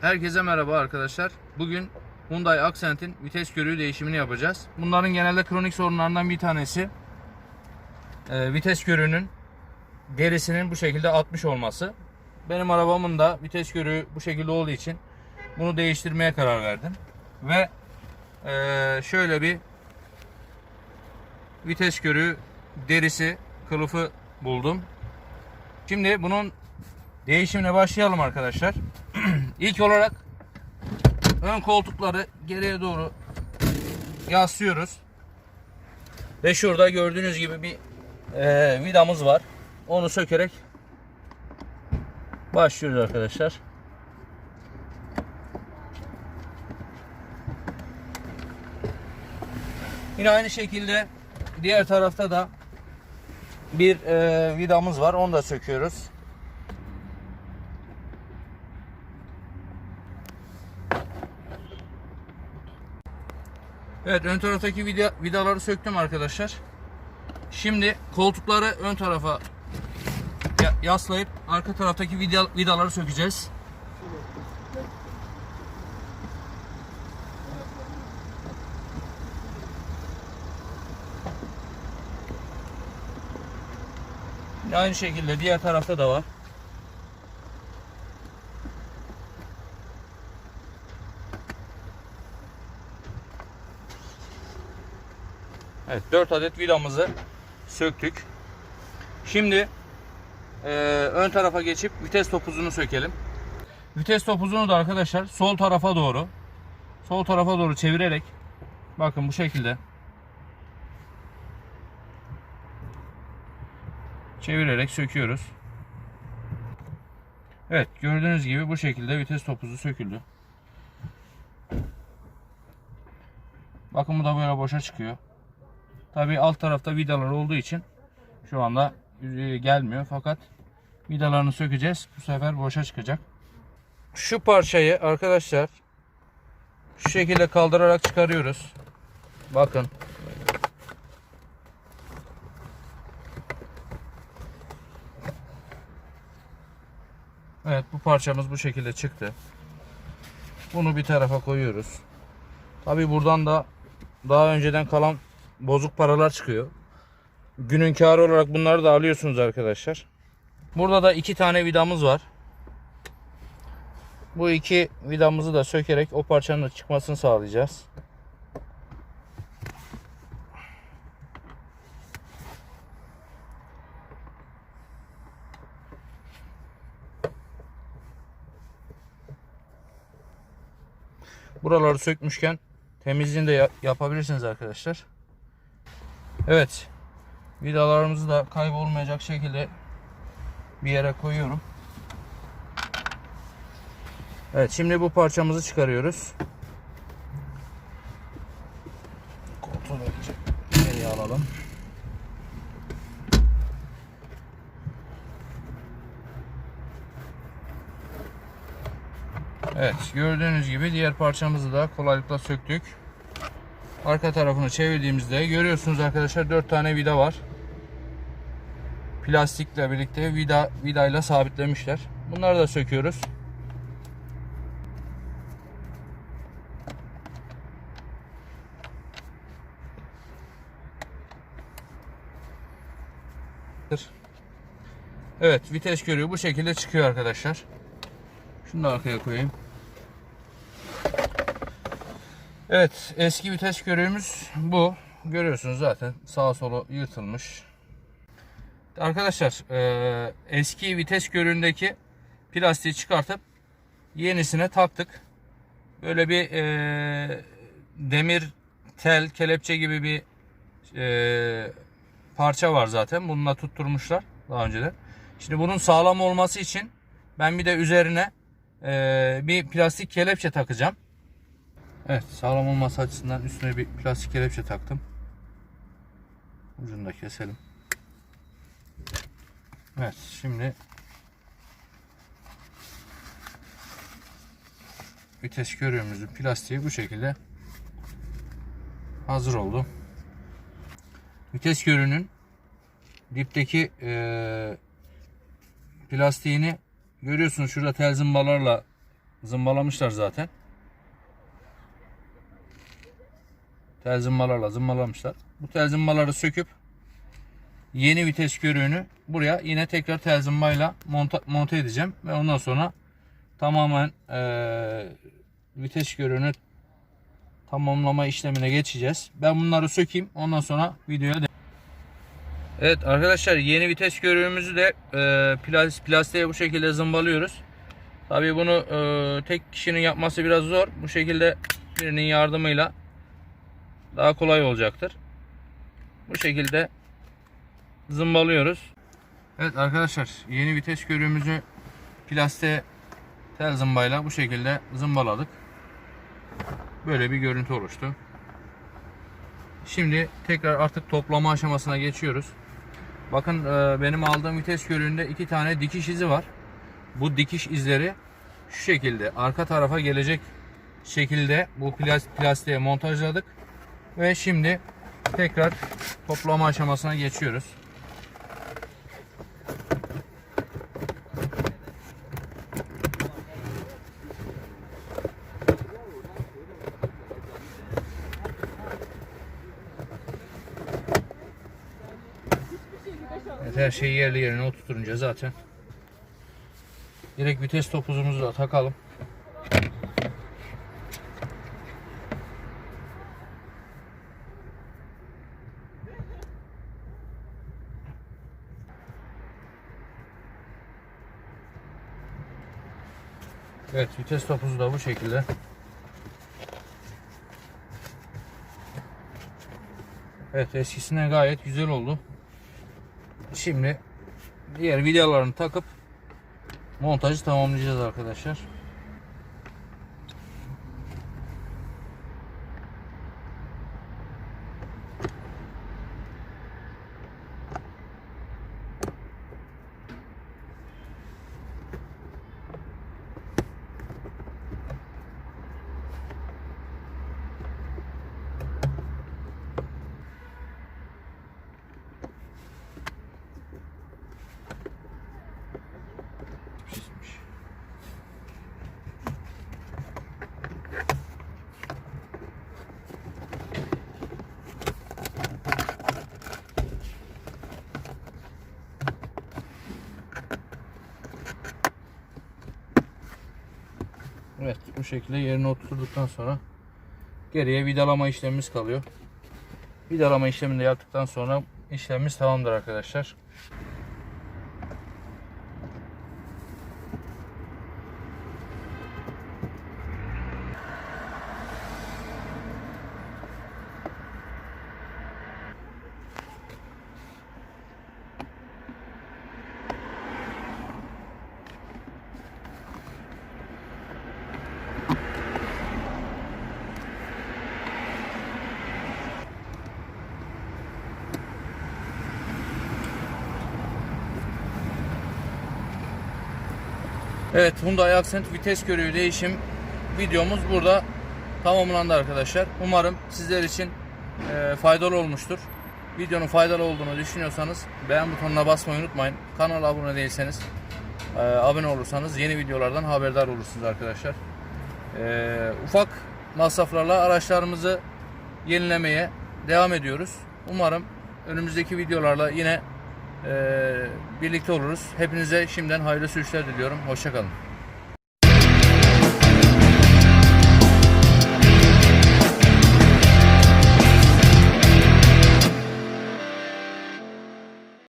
Herkese merhaba arkadaşlar. Bugün Hyundai Accent'in vites körüğü değişimini yapacağız. Bunların genelde kronik sorunlarından bir tanesi e, vites körüğünün derisinin bu şekilde atmış olması. Benim arabamın da vites körüğü bu şekilde olduğu için bunu değiştirmeye karar verdim. Ve e, şöyle bir vites körüğü derisi kılıfı buldum. Şimdi bunun değişimine başlayalım arkadaşlar. İlk olarak ön koltukları geriye doğru yaslıyoruz. Ve şurada gördüğünüz gibi bir e, vidamız var. Onu sökerek başlıyoruz arkadaşlar. Yine aynı şekilde diğer tarafta da bir e, vidamız var. Onu da söküyoruz. Evet ön taraftaki vida, vidaları söktüm arkadaşlar. Şimdi koltukları ön tarafa ya- yaslayıp arka taraftaki vida, vidaları sökeceğiz. Aynı şekilde diğer tarafta da var. Evet 4 adet vidamızı söktük. Şimdi e, ön tarafa geçip vites topuzunu sökelim. Vites topuzunu da arkadaşlar sol tarafa doğru sol tarafa doğru çevirerek bakın bu şekilde çevirerek söküyoruz. Evet gördüğünüz gibi bu şekilde vites topuzu söküldü. Bakın bu da böyle boşa çıkıyor. Tabi alt tarafta vidalar olduğu için şu anda e, gelmiyor fakat vidalarını sökeceğiz. Bu sefer boşa çıkacak. Şu parçayı arkadaşlar şu şekilde kaldırarak çıkarıyoruz. Bakın. Evet bu parçamız bu şekilde çıktı. Bunu bir tarafa koyuyoruz. Tabi buradan da daha önceden kalan bozuk paralar çıkıyor. Günün karı olarak bunları da alıyorsunuz arkadaşlar. Burada da iki tane vidamız var. Bu iki vidamızı da sökerek o parçanın çıkmasını sağlayacağız. Buraları sökmüşken temizliğini de ya- yapabilirsiniz arkadaşlar. Evet. Vidalarımızı da kaybolmayacak şekilde bir yere koyuyorum. Evet şimdi bu parçamızı çıkarıyoruz. Koltuğu geriye alalım. Evet gördüğünüz gibi diğer parçamızı da kolaylıkla söktük. Arka tarafını çevirdiğimizde görüyorsunuz arkadaşlar 4 tane vida var. Plastikle birlikte vida vidayla sabitlemişler. Bunları da söküyoruz. Evet vites körüğü bu şekilde çıkıyor arkadaşlar. Şunu da arkaya koyayım. Evet eski vites körüğümüz bu. Görüyorsunuz zaten sağa sola yırtılmış. Arkadaşlar e, eski vites körüğündeki plastiği çıkartıp yenisine taktık. Böyle bir e, demir tel kelepçe gibi bir e, parça var zaten. Bununla tutturmuşlar daha önceden. Şimdi bunun sağlam olması için ben bir de üzerine e, bir plastik kelepçe takacağım. Evet sağlam olması açısından üstüne bir plastik kelepçe taktım. Ucunu da keselim. Evet şimdi vites körüğümüzün plastiği bu şekilde hazır oldu. Vites körüğünün dipteki e, plastiğini görüyorsunuz şurada tel zımbalarla zımbalamışlar zaten. Tel zımbalarla zımbalamışlar. Bu tel zımbaları söküp yeni vites körüğünü buraya yine tekrar tel zımbayla monta, monte edeceğim ve ondan sonra tamamen eee, vites körüğünü tamamlama işlemine geçeceğiz. Ben bunları sökeyim ondan sonra videoya de- Evet arkadaşlar yeni vites körüğümüzü de e, plas- plastiğe bu şekilde zımbalıyoruz. Tabii bunu e, tek kişinin yapması biraz zor. Bu şekilde birinin yardımıyla daha kolay olacaktır. Bu şekilde zımbalıyoruz. Evet arkadaşlar yeni vites körüğümüzü plastiğe tel zımbayla bu şekilde zımbaladık. Böyle bir görüntü oluştu. Şimdi tekrar artık toplama aşamasına geçiyoruz. Bakın e, benim aldığım vites körüğünde iki tane dikiş izi var. Bu dikiş izleri şu şekilde arka tarafa gelecek şekilde bu plas- plastiğe montajladık. Ve şimdi tekrar toplama aşamasına geçiyoruz. Her şeyi yerli yerine oturtunca zaten direkt vites topuzumuzu da takalım. Evet vites topuzu da bu şekilde. Evet eskisinden gayet güzel oldu. Şimdi diğer vidalarını takıp montajı tamamlayacağız arkadaşlar. Evet bu şekilde yerine oturduktan sonra geriye vidalama işlemimiz kalıyor. Vidalama işlemini de yaptıktan sonra işlemimiz tamamdır arkadaşlar. Evet Hyundai Accent vites körüğü değişim videomuz burada tamamlandı arkadaşlar. Umarım sizler için e, faydalı olmuştur. Videonun faydalı olduğunu düşünüyorsanız beğen butonuna basmayı unutmayın. Kanala abone değilseniz e, abone olursanız yeni videolardan haberdar olursunuz arkadaşlar. E, ufak masraflarla araçlarımızı yenilemeye devam ediyoruz. Umarım önümüzdeki videolarla yine birlikte oluruz. Hepinize şimdiden hayırlı sürüşler diliyorum. Hoşçakalın.